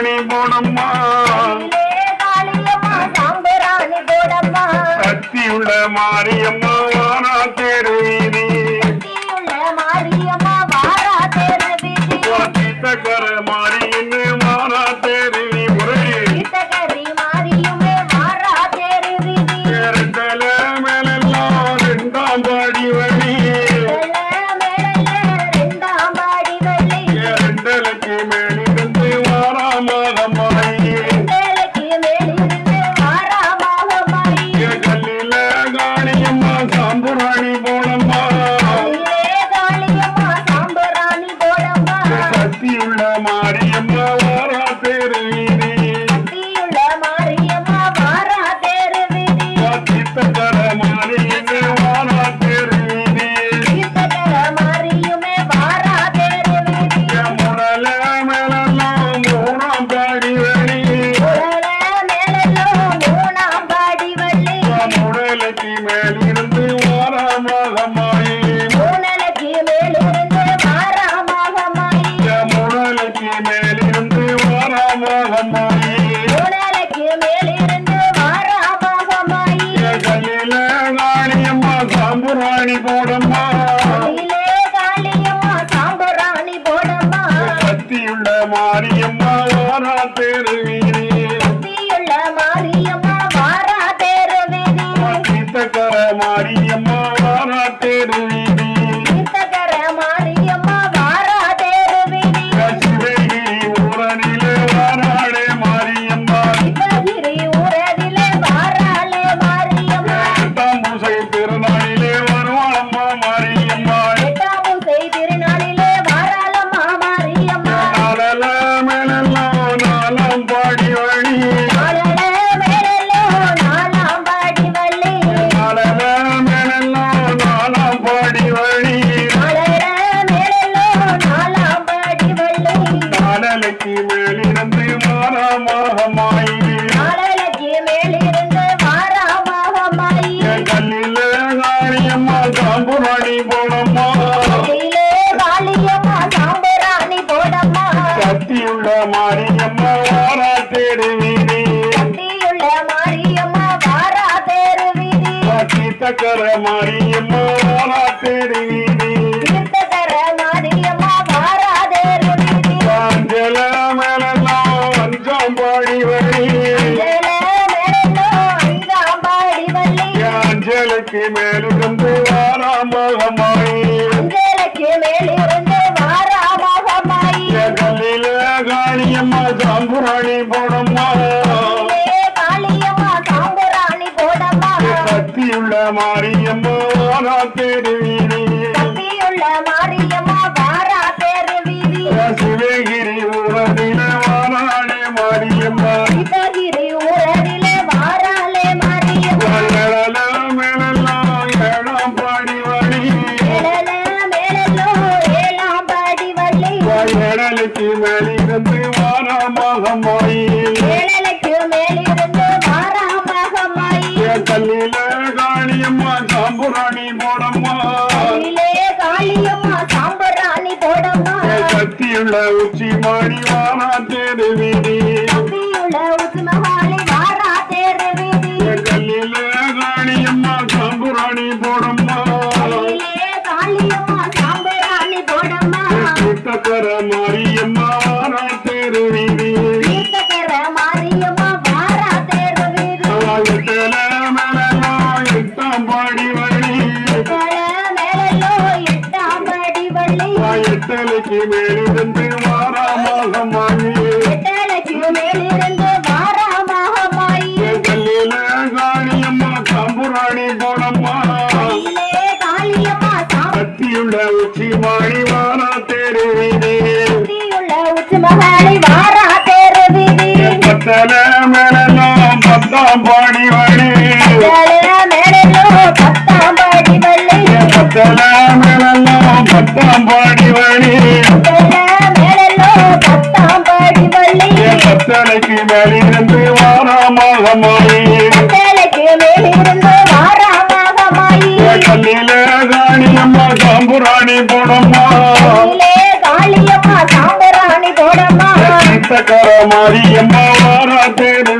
போனம்மா. சக்தியுள்ள மாரியம்மா வாரா தேரு வீதி. சீத்தக்கர மாரியுமே வாரா தேரு முறை ரெண்டல மேலெல்லாம் ரெண்டாம் பாடி மாரியம்மோ நான் தேடுவீரே. தப்பியுள்ள மாரியம்மோ வாரா தேடுவீரி. சிவகிரி உரதில வாராளே மாரியம்மா. சிவகிரி உரதில வாராளே மாரியம்மா. மேலெல்லாம் ஏழாம் பாடி வழி. மேலெல்லாம் ஏழாம் பாடி வழி. ஏழலுக்கு மேலிருந்து வாராமகமாயி. ஏழலுக்கு கல்லில காளியம்மா சாம்புராணி போடம்மா. காளியம்மா சாம்பராணி போடம்மா. சக்தியுள்ள உச்சி மாடி வானா தேடு மேல மேலோ பத்தாம் பாடி வழி. பத்தல மேலோ பத்தாம் பாடி வழி. பத்தலைக்கு மேலிருந்து வாராமாக மொழி கர மாரியம்மா வாரா தேடு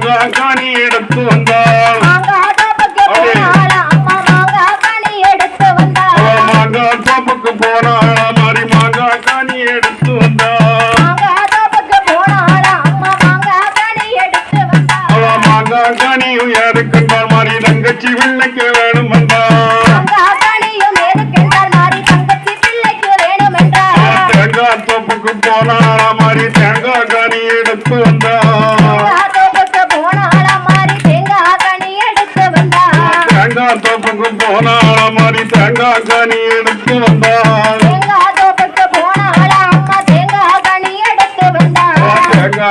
காணி எடுத்து வந்தாள். மாங்கா தோப்புக்கு போனாள்? மாறி மாங்கா காணி எடுத்து வந்தாள். மாங்கா காணி உயர்க்கின்றாள் மாறி தங்கச்சி வெள்ளைக்கு வேணும்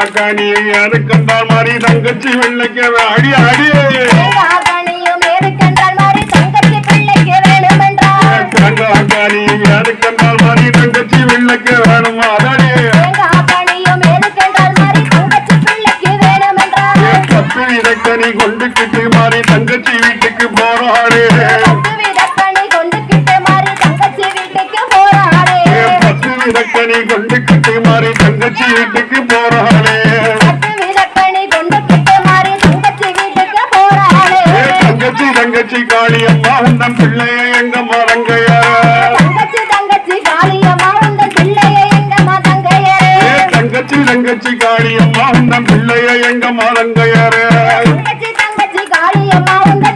ஆகாணி அறுக்கண்டால் மாதிரி தங்கச்சி வெள்ளைக்க அடி அடி. ஆகாணி அறுக்கண்டால் மாறி தங்கச்சி வீட்டுக்கு போறாளே. பத்து விதக்கணி கொண்டுக்கிட்டு மாறி தங்கச்சி வீட்டுக்கு போறாளே. தங்கச்சி தங்கச்சி காளியம்மா அந்த பிள்ளைய எங்க மரங்கையா தங்கச்சி தங்கச்சி காளியம்மா அந்த பிள்ளைய எங்க மரங்கையாரு தங்கச்சி தங்கச்சி காளியம்மா உங்க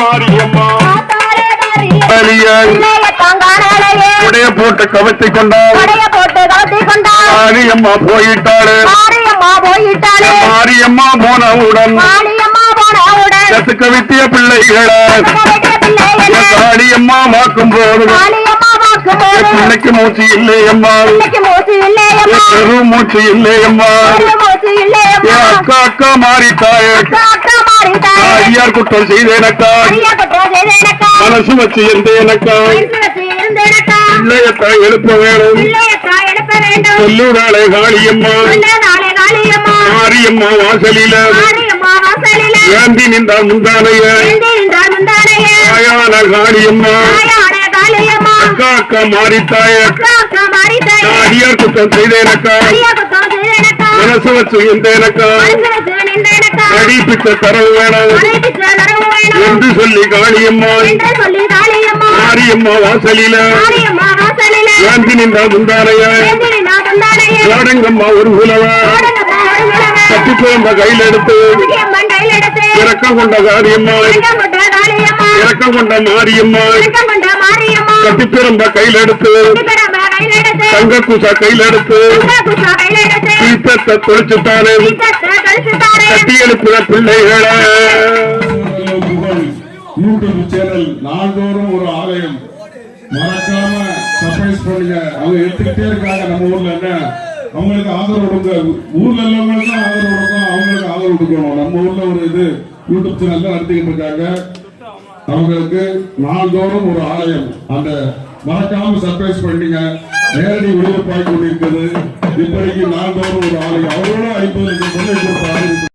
மாரியம்மா. உடைய போட்டு கவர்த்தி கொண்டாள் மாரியம்மா போயிட்டாளே. மாரியம்மா போனவுடன் மாரியம்மா போனவுடன் கத்துக்க வித்திய பிள்ளைகளை. காளியம்மா வாக்கும் போது பிள்ளைக்கு மூச்சு இல்லையம்மா. பிள்ளைக்கு மூச்சு இல்லையம்மா. அக்கா அக்கா மாறிட்டாயே. ஐயார் குற்றம் செய்தேனக்கா மனசு வச்சு இருந்தேனக்கா பிள்ளையத்தா எழுப்ப வேணும் சொல்லுடாளே காளியம்மா. மாரியம்மா வாசலில. ஏந்தி நின்றால் முந்தானைய. தாயான காளியம்மா. அக்கா அக்கா மாறித்தாய. குற்றம் செய்தேனக்கா மனசு வச்சு இருந்தேனக்கா மனசு தரவு வேணாம். என்று சொல்லி காளியம்மா காளியம்மா மாரியம்மா வாசலில. மாரியம்மா வாசலில நின்றால் முந்தானைய ஒரு குலவா ஓடங்கம்மா குழம்ப கையில் எடுத்து இறக்கம் கொண்ட காரியம்மா இறக்கம் கொண்ட மாரியம்மா. இறக்கம் கொண்ட மாரியம்மா கட்டி பிரம்ப கையில் எடுத்து சித்திரம்மா கையில் எடுத்து தங்க குசா கையில் எடுத்து தெளிச்சு தாரே. கட்டி எழுப்பின பிள்ளைகளை யூடியூப் சேனல் நாள்தோறும் ஒரு ஆலயம். மறக்காம சர்ப்ரைஸ் பண்ணுங்க. அவங்க எடுத்துக்கிட்டே இருக்காங்க நம்ம ஊர்ல என்ன? அவங்களுக்கு ஆதரவு கொடுங்க. ஊர்ல உள்ளவங்களுக்கு ஆதரவு கொடுக்கும் அவங்களுக்கு ஆதரவு கொடுக்கணும். நம்ம ஊர்ல ஒரு இது யூடியூப் சேனல் தான் நடத்திக்கிட்டு இருக்காங்க. அவங்களுக்கு நாள்தோறும் ஒரு ஆலயம். அந்த மறக்காம சர்ப்ரைஸ் பண்ணீங்க. நேரடி ஒளிபரப்பாகி கொண்டிருக்கிறது இப்படிக்கு நாள்தோறும் ஒரு ஆலயம். அவரோட ஐம்பது லட்சம்